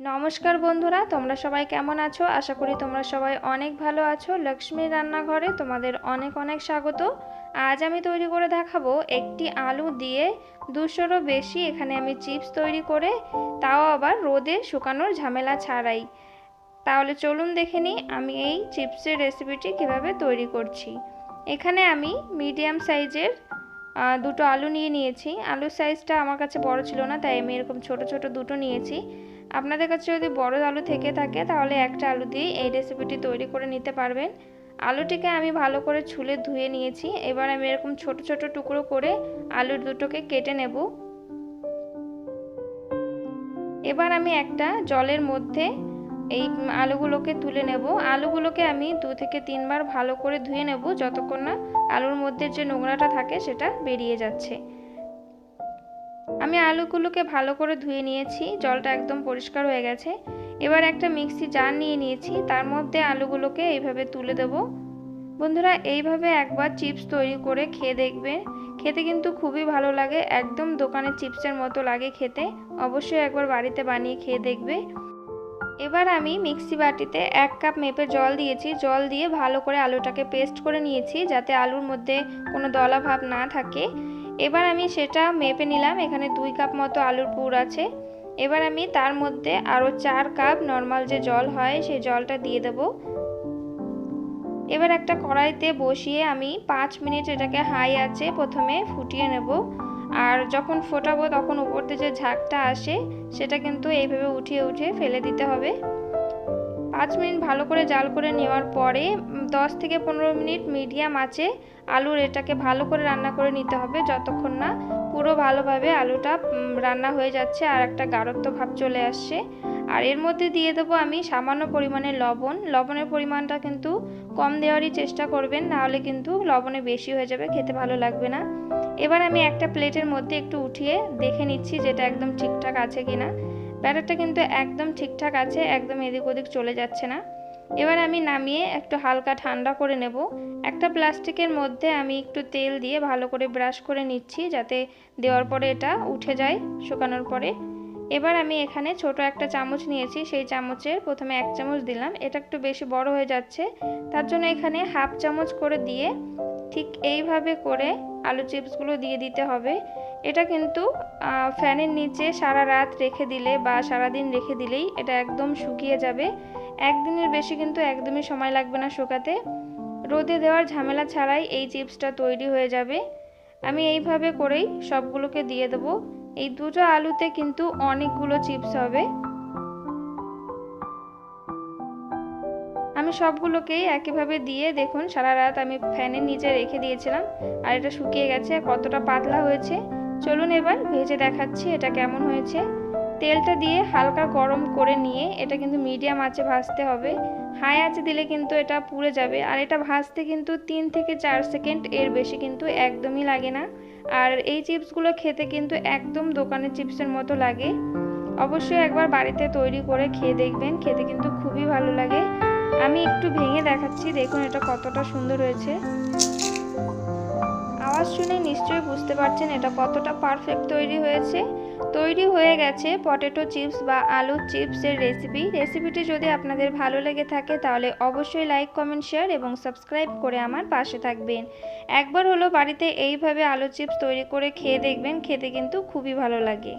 নমস্কার বন্ধুরা, তোমরা সবাই কেমন আছো? আশা করি তোমরা সবাই অনেক ভালো আছো। লক্ষ্মী রান্নাঘরে তোমাদের অনেক অনেক স্বাগত। আজ আমি তৈরি করে দেখাবো একটি আলু দিয়ে দুশোরও বেশি এখানে আমি চিপস তৈরি করে, তাও আবার রোদে শুকানোর ঝামেলা ছাড়াই। তাহলে চলুন দেখে নিই আমি এই চিপসের রেসিপিটি কীভাবে তৈরি করছি। এখানে আমি মিডিয়াম সাইজের দুটো আলু নিয়ে নিয়েছি। আলুর সাইজটা আমার কাছে বড় ছিল না, তাই আমি এরকম ছোট ছোট দুটো নিয়েছি। আপনাদের কাছে যদি বড় আলু থেকে থাকে, তাহলে একটা আলু দিয়ে এই রেসিপিটি তৈরি করে নিতে পারবেন। আলুটিকে আমি ভালো করে ছুলে ধুয়ে নিয়েছি। এবার আমি এরকম ছোট ছোট টুকরো করে আলুর দুটোকে কেটে নেব। এবার আমি একটা জলের মধ্যে এই আলুগুলোকে তুলে নেব। আলুগুলোকে আমি দু থেকে তিনবার ভালো করে ধুয়ে নেব, যতক্ষণ না আলুর মধ্যে যে নোংরাটা থাকে, সেটা বেরিয়ে যাচ্ছে। আমি আলুগুলোকে ভালো করে ধুয়ে নিয়েছি, জলটা একদম পরিষ্কার হয়ে গেছে। এবার একটা মিক্সি জার নিয়ে নিয়েছি, তার মধ্যে আলুগুলোকে এইভাবে তুলে দেব। বন্ধুরা, এইভাবে একবার চিপস তৈরি করে খেয়ে দেখবে খেতে কিন্তু খুবই ভালো লাগে, একদম দোকানের চিপসের মতো লাগে খেতে। অবশ্যই একবার বাড়িতে বানিয়ে খেয়ে দেখবে। এবার আমি মিক্সি বাটিতে এক কাপ মেপে জল দিয়েছি। জল দিয়ে ভালো করে আলুটাকে পেস্ট করে নিয়েছি, যাতে আলুর মধ্যে কোনো দলা ভাব না থাকে। এবার আমি সেটা মেপে নিলাম, এখানে দুই কাপ মতো আলুর পুর আছে। এবার আমি তার মধ্যে আরও চার কাপ নর্মাল যে জল হয়, সেই জলটা দিয়ে দেব। এবার একটা কড়াইতে বসিয়ে আমি পাঁচ মিনিট এটাকে হাই আছে, প্রথমে ফুটিয়ে নেব। আর যখন ফোটাবো, তখন উপর দিয়ে যে ঝাঁকটা আসে, সেটা কিন্তু এইভাবে উঠিয়ে উঠিয়ে ফেলে দিতে হবে। পাঁচ মিনিট ভালো করে জাল করে নেওয়ার পরে দশ থেকে পনেরো মিনিট মিডিয়াম আছে আলুর এটাকে ভালো করে রান্না করে নিতে হবে যতক্ষণ না পুরো ভালোভাবে আলুটা রান্না হয়ে যাচ্ছে আর একটা গাঢ়ত্ব ভাব চলে আসছে। আর এর মধ্যে দিয়ে দেবো আমি সামান্য পরিমাণে লবণ। লবণের পরিমাণটা কিন্তু কম দেওয়ারই চেষ্টা করবেন নাহলে কিন্তু লবণে বেশি হয়ে যাবে, খেতে ভালো লাগবে না। এবার আমি একটা প্লেটের মধ্যে একটু উঠিয়ে দেখে নিচ্ছি যেটা একদম ঠিকঠাক আছে কিনা। ব্যাটারটা কিন্তু একদম ঠিকঠাক আছে, একদম এদিক ওদিক চলে যাচ্ছে না। এবার আমি নামিয়ে একটু হালকা ঠান্ডা করে নেব। একটা প্লাস্টিকের মধ্যে আমি একটু তেল দিয়ে ভালো করে ব্রাশ করে নিচ্ছি, যাতে দেওয়ার পরে এটা উঠে যায় শুকানোর পরে। এবার আমি এখানে ছোট একটা চামচ নিয়েছি, সেই চামচের প্রথমে এক চামচ দিলাম। এটা একটু বেশি বড় হয়ে যাচ্ছে। তার জন্য এখানে হাফ চামচ করে দিয়ে ঠিক এইভাবে করে আলু চিপসগুলো দিয়ে দিতে হবে। এটা কিন্তু ফ্যানের নিচে সারা রাত রেখে দিলে বা সারা দিন রেখে দিলেই এটা একদম শুকিয়ে যাবে। একদিনের বেশি কিন্তু একদমই সময় লাগবে না শুকাতে। রোদে দেওয়ার ঝামেলা ছাড়াই এই চিপসটা তৈরি হয়ে যাবে। আমি এইভাবে করেই সবগুলোকে দিয়ে দেবো। এই দুটো আলুতে কিন্তু অনেকগুলো চিপস হবে। আমি সবগুলোকেই একইভাবে দিয়ে দেখুন, সারা রাত আমি ফ্যানের নিচে রেখে দিয়েছিলাম, আর এটা শুকিয়ে গেছে কতটা পাতলা হয়েছে। চলুন এবার ভেজে দেখাচ্ছি এটা কেমন হয়েছে। তেলটা দিয়ে হালকা গরম করে নিয়ে, এটা কিন্তু মিডিয়াম আঁচে ভাজতে হবে। হাই আঁচে দিলে কিন্তু এটা পুড়ে যাবে, আর এটা ভাজতে কিন্তু তিন থেকে চার সেকেন্ড এর বেশি কিন্তু একদমই লাগে না। আর এই চিপসগুলো খেতে কিন্তু একদম দোকানের চিপসের মতো লাগে। অবশ্যই একবার বাড়িতে তৈরি করে খেয়ে দেখবেন, খেতে কিন্তু খুবই ভালো লাগে। আমি একটু ভেঙে দেখাচ্ছি, দেখুন এটা কতটা সুন্দর হয়েছে। আওয়াজ শুনে নিশ্চয়ই বুঝতে পারছেন এটা কতটা পারফেক্ট তৈরি হয়েছে। তৈরি হয়ে গেছে পটেটো চিপস বা আলু চিপসের রেসিপি রেসিপিটি যদি আপনাদের ভালো লেগে থাকে তাহলে অবশ্যই লাইক কমেন্ট শেয়ার এবং সাবস্ক্রাইব করে আমার পাশে থাকবেন। একবার হলো বাড়িতে এইভাবে আলু চিপস তৈরি করে খেয়ে দেখবেন, খেতে কিন্তু খুবই ভালো লাগে।